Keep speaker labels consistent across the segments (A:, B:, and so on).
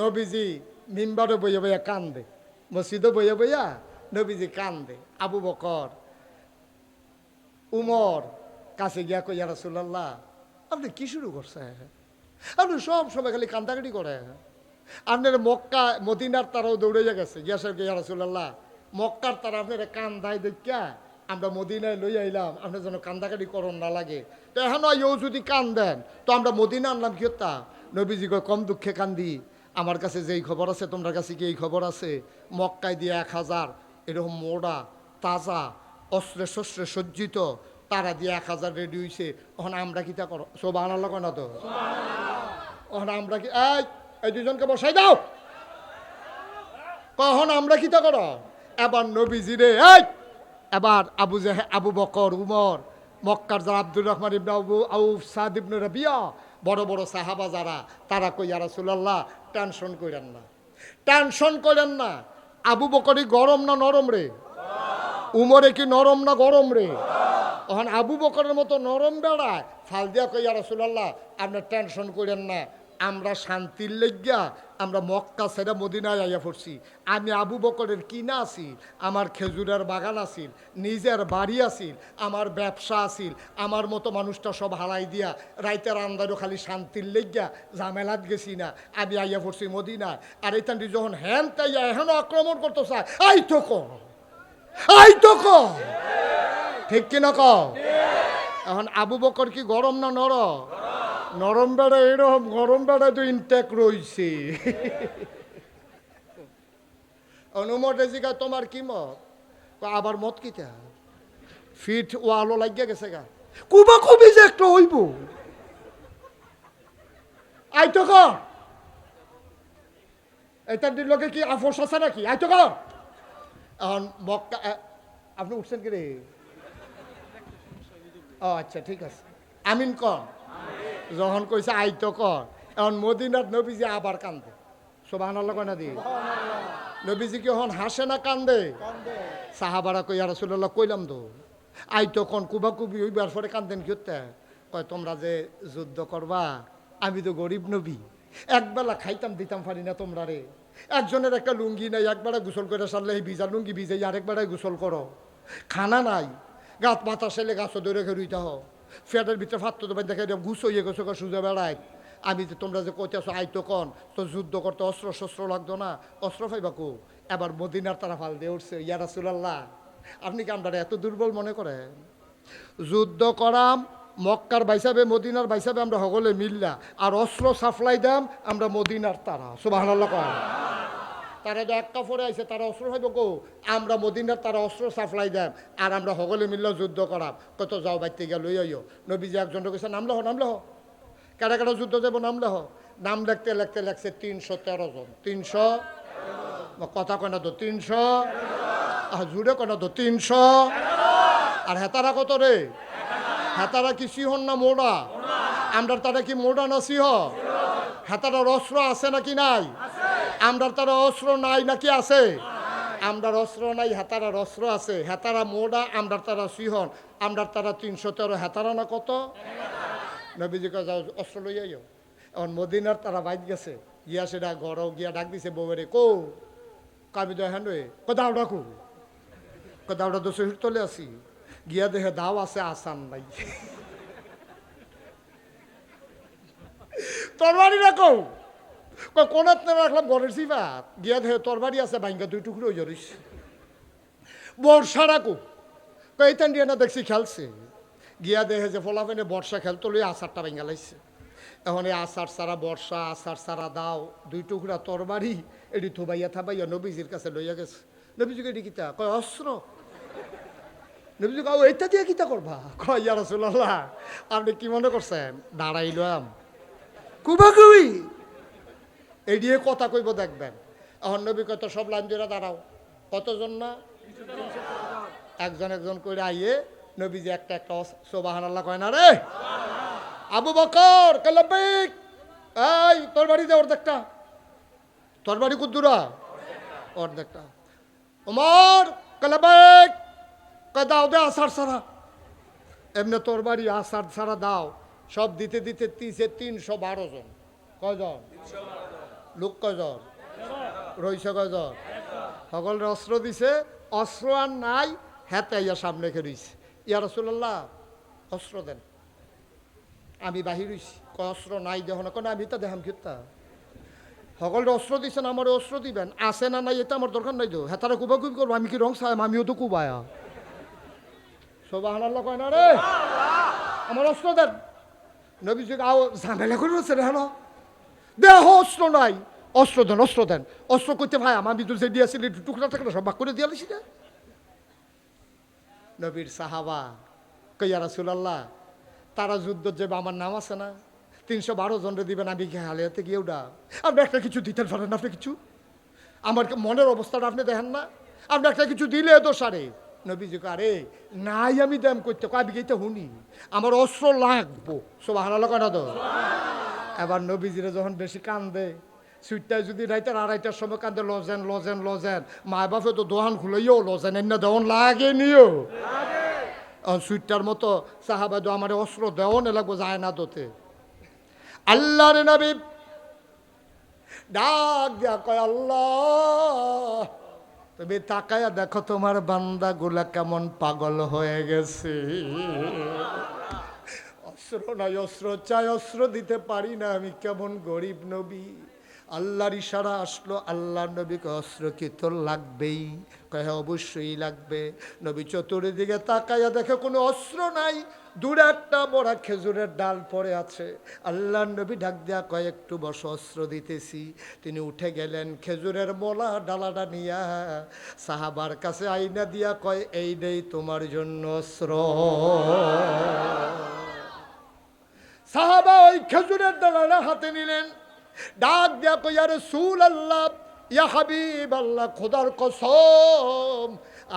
A: নবীজি মিম্বারে বইয়া বইয়া কান্দে, মসজিদে বইয়া বইয়া নবীজি কান্দে, আবু বকর, উমর, কাছে গিয়া কইয়া রাসুল্লাহ আপনি কি শুরু করছেন? আপনি সব সময় খালি কান্দাকাটি করে আপনার মক্কা, মদিনার তারাও দৌড়ে গেছে। গিয়াসের গিয়া রাসুল্লাহ মক্কার তারা আপনার কান্দায় দেখিয়া আমরা মদিনায় লই আইলাম। আপনার যেন কান্দাকাটি করন না লাগে। তো এখন ইউ যদি কান দেন তো আমরা মদিনা আনলাম কি হত্যা? নবীজি কম দুঃখে কান্দি। আমার কাছে যেই খবর আছে তোমার কাছে কি এই খবর আছে? মক্কায় দিয়ে এক হাজার, এরকম মোড়া, তাজা, অস্ত্রে শস্ত্রে সজ্জিত, তারা দিয়ে এক হাজার রেডি হয়েছে ওখানে আমরা কি তা করো? সব আনার না তো? ওখানে আমরা কি এই দুজনকে বসাই দাও। কখন আমরা কি তা করো? এবার নবীজি রে এই, এবার আবু জাহে আবু বকর, উমর মক্কার যারা আব্দুর রহমান ইবনা আবু আউফ সাদ ইবনু রবিয়া, বড় বড় সাহাবা যারা, তারা কই আর রাসুল্লাহ টেনশন করেন না। টেনশন করেন না। আবু বকরি গরম না নরম রে? উমরে কি নরম না গরম রে? তখন আবু বকরের মতো নরম বেড়ায়। ফাল দিয়া কই আর রাসুল্লাহ আপনার টেনশন করেন না। আমরা শান্তির লেগিয়া আমরা মক্কা সেরা মদিনায় আইয়া পড়ছি। আমি আবু বকরের কিনা আছিল আমার খেজুরের বাগান আছিল নিজের বাড়ি আছিল আমার ব্যবসা আছিল আমার মতো মানুষটা সব হারাই দিয়া রাইতের আন্দারও খালি শান্তির লেগিয়া ঝামেলাত গেছি না। আমি আইয়া পড়ছি মদিনায়। আর এই যখন হ্যান তাইয়া এখনও আক্রমণ করতো চায় আই তো কর আই তো ঠিক কিনা ক? এখন আবু বকর কি গরম না নর নরম বেড়া এরকম গরম বেড়া তো ইনটেক রইছে। অনুমত রেজিকা তোমার কি মত? আবার মত কিটা ফিট ও আলো লাগিয়া গেছে গা। কুবা কুবি যে একটা হইব। আই তো কর এটার দিলকে কি আফোস আছে নাকি? আই তো এখন মক্কা আপনি উঠছেন কি রে? ও আচ্ছা ঠিক আছে। আমিন কন। যখন কইছে আইতো কর। এখন মদিনার নবীজি আবার কান্দে। সোবাহান আল্লাহ কয় না দি? নবীজি কি এখন হাসে না কান্দে? সাহাবারা কই আর রাসূলুল্লাহ কইলাম তো। আইতো কন কুবা কুবি হইবার পরে কান্দেন কি হতে কয় তোমরা যে যুদ্ধ করবা আমি তো গরিব নবী। একবেলা খাইতাম দিতাম পারি না তোমরা রে। একজনের একটা লুঙ্গি নাই একবারে গোসল করে সারলে এই ভিজা লুঙ্গি ভিজে আরেকবারে গোসল করো। খানা নাই। গাত মাথা সেলে গাছ ধরে খেরুইতে হও। ফ্যাটের ভিতরে ফাত্ত তো দেখে ঘুষ হয়ে গেছো সুজা বেড়ায়। আমি যে তোমরা যে কইতেছো আইতো কন, তো যুদ্ধ করতে অস্ত্র শস্ত্র লাগতো না, অস্ত্র পাইবা কো? এবার মদিনার তারা ফাল দিয়ে উঠছে ইয়ারা সুলাল্লাহ আপনি কি আমরা এত দুর্বল মনে করেন? যুদ্ধ করাম, মক্কার বাইসাবে মদিনার বাইসাবে আমরা সকলে মিললা, আর অস্ত্র সাপ্লাই দাম আমরা মদিনার তারা সুবাহ তারা যে এক কাপড়ে আইছে, তারা অস্ত্র হইব কো? আমরা মদিনার তারা অস্ত্র সাপ্লাই দেন আর আমরা সকলে মিললে যুদ্ধ করাম। কত যাও বাইতে গিয়া লই আইও। নবীজি একজন কইছে নামলে হ নামলে হ কেডা কেডা যুদ্ধ যাব নামলে হ নাম লিখতে লিখতে লেখছে তিনশো তেরো জন। তিনশো? কথা কয় না তো, তিনশো? আর জুড়ে কয় না তো, তিনশো? আর হেতারা কত রে? হেতারা কি সিহন না মোড়া? আমরা তারা কি মোড়া না সিহ হেতারার অস্ত্র আছে নাকি নাই? আমরা তারা অস্ত্র নাই নাকি আছে? আমরার অস্ত্র নাই, হেতারার অস্ত্র আছে। হেতারা মোড়া আমরা তারা সিহন। আমরা তারা তিনশো তেরো হেতারা না কত? নবীজি যাও, অস্ত্র লই আইও। এখন মদিনার তারা বাইক গেছে। গিয়া সেটা ঘরও গিয়া ডাক দিছে বউরে কো? কাবি দয় হ্যান্ড কোথাও ডাকু। কোথাও তো শহীদ তলে আছি গিয়া দেখে, দাও আছে, আসান নাই। তরবারি রাখো। কোনাত না রাখলাম ঘরের সিফাত গিয়া দেখে তরবারি আছে ভাঙ্গা দুই টুকরো জড়িস বর্ষা রাখো কইতান দিয়ে না দেখছি খেলছে। গিয়া দেখে যে ফলাফেনে বর্ষা খেলতো লই আষাঢ়টা ভেঙে লাইছে। এখন এই আষাঢ় সারা বর্ষা, আষাঢ় সারা দাও, দুই টুকরা তরবারি এটি থুবাইয়া থাবাইয়া নবীজির কাছে লইয়া গেছে। নবীজিকে এটি কিতা? কয়, অস্ত্র। নবীজি কাউ এইটা দিয়ে কিতা করবা? কয়, ইয়া রাসূলুল্লাহ, আপনি কি মনে করছেন? দাঁড়াইলাম কুবা কুবি এই দিয়ে কথা কইব দেখবেন। এখন নবী কত সব লাইন জোড়া দাঁড়াও। কতজন না? একজন একজন করে আইয়ে নবীজি একটা একটা সোবাহান আল্লাহ কয়, না রে। আবু বকর কালাবিক এই, তোর বাড়ি বাড়িতে অর্ধেকটা। তোর বাড়ি কুদ্দুরা? অর্ধেকটা। ওমর কালাবিক দাও দে আসার সারা। এমনি তোর বাড়ি আসার সারা দাও। সব দিতে দিতে তিসে তিনশো বারো জন। কয়জন? লোক কয়জন রইছে কয়জন সকলের অস্ত্র দিছে, অস্ত্র আর নাই হেতে ইয়া সামনে রেখে রইছে। ইয়া রসুল্লাহ অস্ত্র দেন। আমি বাহির হইছি অস্ত্র নাই দেখো না কেন আমি তা দেখাম কিতা। সকলে অস্ত্র দিচ্ছেন আমার অস্ত্র দিবেন। আছে না নাই, এটা আমার দরকার নাই তো। হ্যাঁ তারা কুবা কুবি করব, আমি কি রং চাই আমিও তো কুবায়া। সোবাহান কয় না রে? আমার অস্ত্র দেন। নবীজি আও ঝামেলা করে রয়েছে রে হ্যালো দেহ অস্ত্র নাই। অস্ত্র দেন অস্ত্র দেন। অস্ত্র করতে ভাই, আমার বিদ্যুৎ যে দিয়েছিলি টুকরা টাকরা সব ভাগ করে দিয়ালিস না নবীর সাহাবা কইয়া রাসুলাল্লাহ, তারা যুদ্ধ যে আমার নাম আছে না, তিনশো বারো জনরে দিবেন, আমি হালিয়াতে গিয়ে ওটা আপনি একটা কিছু দিতে পারেন আপনি কিছু? আমার মনের অবস্থাটা আপনি দেখেন না? আপনি একটা কিছু দিলে তো সারে নবীজি আরে, নাই আমি দাম করতে কয় গেতে হুনি আমার অস্ত্র লাগবো। সব হারালো কেন তো? এবার নবীজিরে যখন বেশি কান্দে সুইটটায় যদি রাইতের আড়াইটার সময় কান্দে, লজেন লজেন লজেন। মা বাপে তো দোহান খুলাইও, লজেন এনে দেওয়ান লাগে নিও। সুইটটার মতো সাহাবাদু আমার অস্ত্র দেওয়ান লাগবো, যায় না তোতে আল্লাহর নবী ডাক দিয়া কয়, আল্লাহ, তুমি তাকায়া দেখো তোমার বান্দা গুলা কেমন পাগল হয়ে গেছে। অস্ত্র নয় অস্ত্র চাই অস্ত্র দিতে পারি না। আমি কেমন গরিব নবী? আল্লাহর ইশারা আসলো আল্লাহ নবীকে অস্ত্র কি তোর লাগবেই? কয় হ্যাঁ অবশ্যই লাগবে। নবী চতুর্দিকে তাকাইয়া দেখে কোনো অস্ত্র নাই। দূরে একটা বড়া খেজুরের ডাল পড়ে আছে। আল্লাহ নবী ঢাক দেয়া কয়, একটু বস, অস্ত্র দিতেছি। তিনি উঠে গেলেন খেজুরের মোলা ডালাটা নিয়া। সাহাবার কাছে আইনা দিয়া কয়, এই নেই তোমার জন্য অস্ত্র সাহাবা ওই খেজুরের হাতে নিলেন। ডাক দেয়া কই আরে সুল আল্লাহ ইয়া হাবিব আল্লাহ খোদার কসম,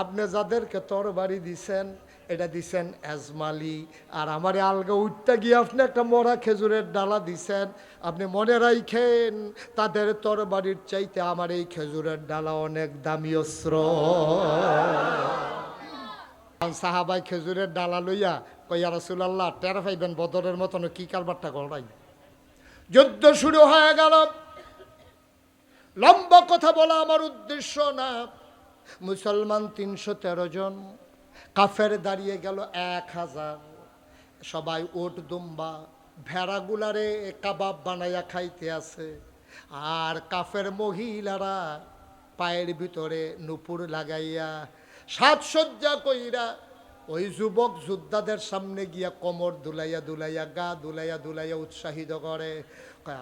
A: আপনি যাদেরকে তরবারি দিছেন, এটা দিছেন এজমালি, আর আমার আলগা উঠতে গিয়ে আপনি একটা মরা খেজুরের ডালা দিছেন, আপনি মনে রাইখেন, তাদের তরবারির চাইতে আমার এই খেজুরের ডালা অনেক দামি অস্ত্র। সাহাবাই খেজুরের ডালা লইয়া কইয়া রসুলাল্লাহ, টের পাইবেন বদরের মতন কি কারবারটা করাই যুদ্ধ শুরু হয়ে গেল। লম্বা কথা বলা আমার উদ্দেশ্য না। মুসলমান তিনশো তেরো জন, কাফের দাঁড়িয়ে গেল এক হাজার। সবাই ওট দুম্বা ভেড়াগুলারে কাবাব বানাইয়া খাইতে আছে। আর কাফের মহিলারা পায়ের ভিতরে নুপুর লাগাইয়া সাজসজ্জা কইরা ওই যুবক যোদ্ধাদের সামনে গিয়া কোমর দুলাইয়া দুলাইয়া, গা দুলাইয়া দুলাইয়া উৎসাহিত করে।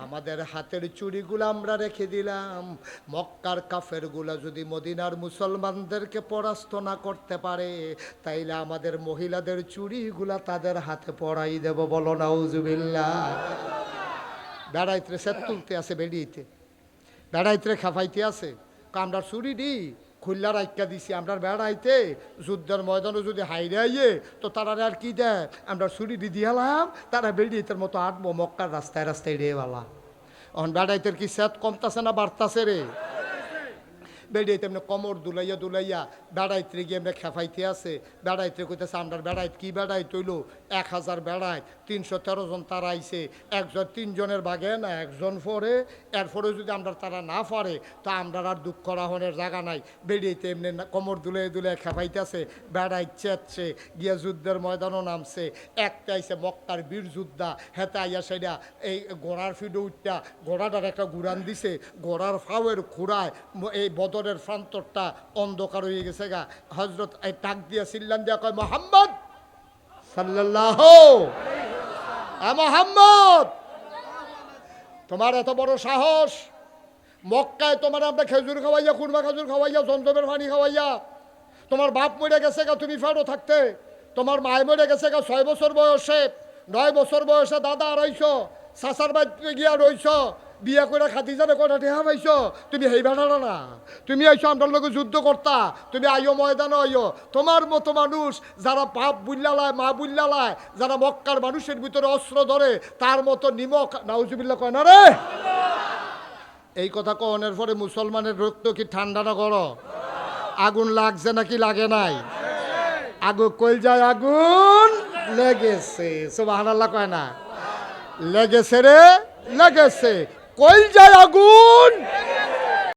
A: আমাদের হাতের চুড়িগুলো আমরা রেখে দিলাম। মক্কার কাফেরগুলা যদি মদিনার মুসলমানদেরকে পরাস্ত না করতে পারে, তাইলে আমাদের মহিলাদের চুড়িগুলা তাদের হাতে পরাই দেব বলো না উজুবিল্লা বেড়াইতে সেত তুলতে আছে বেরিয়েতে বেড়াইতে খাফাইতে আছে। আমরা চুরি দি খুল্লা রাইকা দিছি। আমরা বেড়াইতে যুদ্ধের ময়দানে যদি হাইরে আইয়ে, তো তারা আর কি দেয় আমরা চুরি দি দিয়ালাম, তারা বেরিয়েতের মতো আটবো, মক্কার রাস্তায় রাস্তায় রে বালা। এখন বেড়াইতের কি সেত কমতাছে না বাড়তাছে রে? বেড়াইতে এমনি কমর দুলাইয়া দুলাইয়া বেড়াইতে গিয়ে এমনি খেফাইতে আছে। বেড়াইতে কইতেছে আমরা বেড়াইত কি বেড়াই তৈল এক হাজার বেড়ায়, তিনশো তেরো জন তারা আইছে একজন তিনজনের বাগে না, একজন ফরে। এরপরে যদি আমরা তারা না ফরে তো আমরা আর দুঃখ রাহনের জায়গা নাই। বেড়াইতে এমনি কোমর দুলে দুলে খেফাইতেছে বেড়াই চেতছে, গিয়া যুদ্ধের ময়দানও নামছে। একটা আইছে মক্কার বীর যোদ্ধা, হেতে আইয়া সেটা এই ঘোড়ার ফিডে উঠটা ঘোড়াটার একটা ঘুরান দিছে, ঘোড়ার ফাওয়ের খুঁড়ায় এই বদরের প্রান্তরটা অন্ধকার হয়ে গেছে গা। হজরত এই টাক দিয়া সিল্লান দিয়া কয়, মোহাম্মদ! সাল্লাল্লাহ মোহাম্মদ। তোমার এত বড় সাহস, মক্কায় তোমার আমরা খেজুর খাওয়াইয়া কুরমা খেজুর খাওয়াইয়া জমজমের পানি খাওয়াইয়া, তোমার বাপ মরে গেছে গা তুমি ফেরো থাকতে, তোমার মায় মরে গেছে গা ছয় বছর বয়সে, নয় বছর বয়সে দাদা রইছ শাসার বাড়িতে গিয়া রইছ বিয়া করে খাতি যাবে কটা টেহা পাইছ? তুমি হেই বেড়ানো না। তুমি আইছো আমার লোক যুদ্ধ করতা। তুমি আইও ময়দানে আইও। তোমার মতো মানুষ যারা বাপ বুল্লালায় মা বুল্লালায় যারা মক্কার মানুষের ভিতরে অস্ত্র ধরে, তার মতো নিমক নাউজুবিল্লা কয় না রে? এই কথা কনের পরে মুসলমানের রক্ত কি ঠান্ডা না করো আগুন লাগছে নাকি লাগে নাই? আগু কই যায় আগুন? লেগেছে। সুবহানাল্লাহ কয় না। লেগেছে রে? লেগেছে। কইল যায় আগুন।